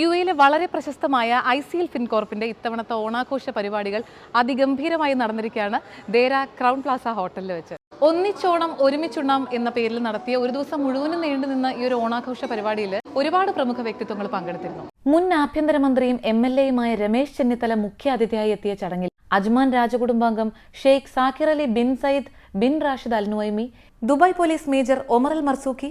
U എയിലെ വളരെ പ്രശസ്തമായ ഐ സി എൽ ഫിൻകോർപ്പിന്റെ ഇത്തവണത്തെ ഓണാഘോഷ പരിപാടികൾ അതിഗംഭീരമായി നടന്നിരിക്കുകയാണ്. ദേര ക്രൗൺ പ്ലാസ ഹോട്ടലിൽ വെച്ച്. ഒന്നിച്ചോണം ഒരുമിച്ചുണ്ണാം എന്ന പേരിൽ നടത്തിയ ഒരു ദിവസം മുഴുവനും നീണ്ടു നിന്ന ഈ ഒരു ഓണാഘോഷ പരിപാടിയിൽ ഒരുപാട് പ്രമുഖ വ്യക്തിത്വങ്ങൾ പങ്കെടുത്തിരുന്നു. മുൻ ആഭ്യന്തരമന്ത്രിയും എം എൽ എയുമായ രമേശ് ചെന്നിത്തല മുഖ്യ അതിഥിയായി എത്തിയ ചടങ്ങിൽ Ajman രാജകുടുംബാംഗം Sheikh Zakir Ali bin Sayyid bin Rashid Al Nuaimi Dubai police major Omar Al Marzooqi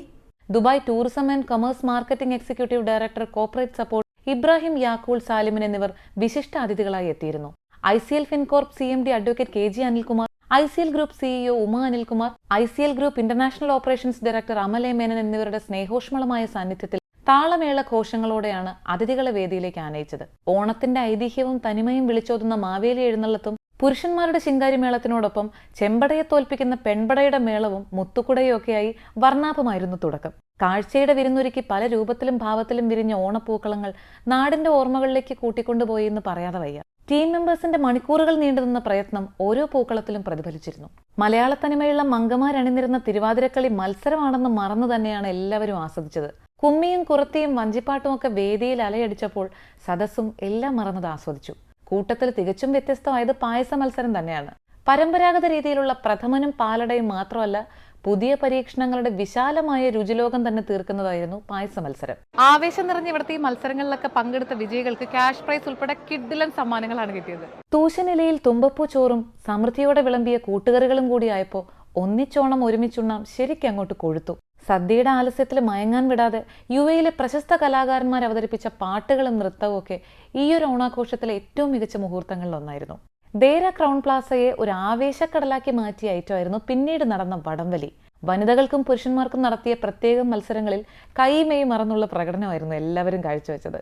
Dubai tourism and commerce marketing executive director corporate support Ibrahim Yakool Salimin എന്നിവർ വിശിഷ്ട അതിഥികളായി എത്തിയിരുന്നു. I C L Fincorp C M D advocate K G Anilkumar I C L group CEO Uma Anilkumar I C L group international operations director Amal A Menon എന്നിവരുടെ സ്നേഹോഷ്മളമായ സാന്നിധ്യത്തിൽ താളമേള ഘോഷങ്ങളോടെയാണ് അതിഥികളെ വേദിയിലേക്ക് ആനയിച്ചത്. ഓണത്തിന്റെ ഐതിഹ്യവും തനിമയും വിളിച്ചോതുന്ന മാവേലി എഴുന്നള്ളത്തും പുരുഷന്മാരുടെ ശിങ്കാരിമേളത്തിനോടൊപ്പം ചെമ്പടയെ തോൽപ്പിക്കുന്ന പെൺപടയുടെ മേളവും മുത്തുക്കുടയൊക്കെയായി വർണാഭമായിരുന്നു തുടക്കം. കാഴ്ചയുടെ വിരുന്നൊരുക്കി പല രൂപത്തിലും ഭാവത്തിലും വിരിഞ്ഞ ഓണപ്പൂക്കളങ്ങൾ നാടിന്റെ ഓർമ്മകളിലേക്ക് കൂട്ടിക്കൊണ്ടുപോയി എന്ന് പറയാതെ വയ്യ. ടീം മെമ്പേഴ്സിന്റെ മണിക്കൂറുകൾ നീണ്ടുനിന്ന പ്രയത്നം ഓരോ പൂക്കളത്തിലും പ്രതിഫലിച്ചിരുന്നു. മലയാള തനിമയുള്ള മംഗമാരണിനിരുന്ന തിരുവാതിരക്കളി മത്സരമാണെന്ന് മറന്നു തന്നെയാണ് എല്ലാവരും ആസ്വദിച്ചത്. കുമ്മിയും കുറത്തിയും വഞ്ചിപ്പാട്ടും ഒക്കെ വേദിയിൽ അലയടിച്ചപ്പോൾ സദസ്സും എല്ലാം മറന്നത് ആസ്വദിച്ചു. കൂട്ടത്തിൽ തികച്ചും വ്യത്യസ്തമായത് പായസ മത്സരം തന്നെയാണ്. പരമ്പരാഗത രീതിയിലുള്ള പ്രഥമനും പാലടയും മാത്രമല്ല പുതിയ പരീക്ഷണങ്ങളുടെ വിശാലമായ രുചിലോകം തന്നെ തീർക്കുന്നതായിരുന്നു പായസ മത്സരം. ആവേശം നിറഞ്ഞ ഇവിടുത്തെ ഈ മത്സരങ്ങളിലൊക്കെ പങ്കെടുത്ത വിജയികൾക്ക് ക്യാഷ് പ്രൈസ് ഉൾപ്പെടെ കിഡിലൻ സമ്മാനങ്ങളാണ് കിട്ടിയത്. തൂശനിലയിൽ തുമ്പപ്പൂ ചോറും സമൃദ്ധിയോടെ വിളമ്പിയ കൂട്ടുകറികളും കൂടിയായപ്പോൾ ഒന്നിച്ചോണം ഒരുമിച്ചുണ്ണാം ശരിക്കും അങ്ങോട്ട് കൊഴുത്തു. സദ്യയുടെ ആലസ്യത്തിൽ മയങ്ങാൻ വിടാതെ യു എയിലെ പ്രശസ്ത കലാകാരന്മാർ അവതരിപ്പിച്ച പാട്ടുകളും നൃത്തവും ഒക്കെ ഈ ഒരു ഓണാഘോഷത്തിലെ ഏറ്റവും മികച്ച മുഹൂർത്തങ്ങളിലൊന്നായിരുന്നു ദേര ക്രൗൺ പ്ലാസയെ ഒരു ആവേശക്കടലാക്കി മാറ്റിയ ഐറ്റമായിരുന്നു പിന്നീട് നടന്ന വടംവലി. വനിതകൾക്കും പുരുഷന്മാർക്കും നടത്തിയ പ്രത്യേക മത്സരങ്ങളിൽ കൈമേയ് മറന്നുള്ള പ്രകടനമായിരുന്നു എല്ലാവരും കാഴ്ചവെച്ചത്.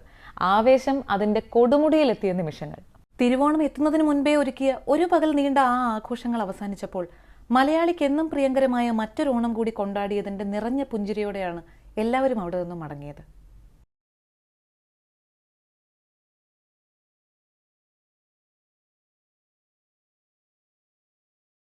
ആവേശം അതിന്റെ കൊടുമുടിയിലെത്തിയ നിമിഷങ്ങൾ. തിരുവോണം എത്തുന്നതിന് മുൻപേ ഒരുക്കിയ ഒരു പകൽ നീണ്ട ആ ആഘോഷങ്ങൾ അവസാനിച്ചപ്പോൾ മലയാളിക്ക് എന്നും പ്രിയങ്കരമായ മറ്റൊരു ഓണം കൂടി കൊണ്ടാടിയതിന്റെ നിറഞ്ഞ പുഞ്ചിരിയോടെയാണ് എല്ലാവരും അവിടെ നിന്നും മടങ്ങിയത്.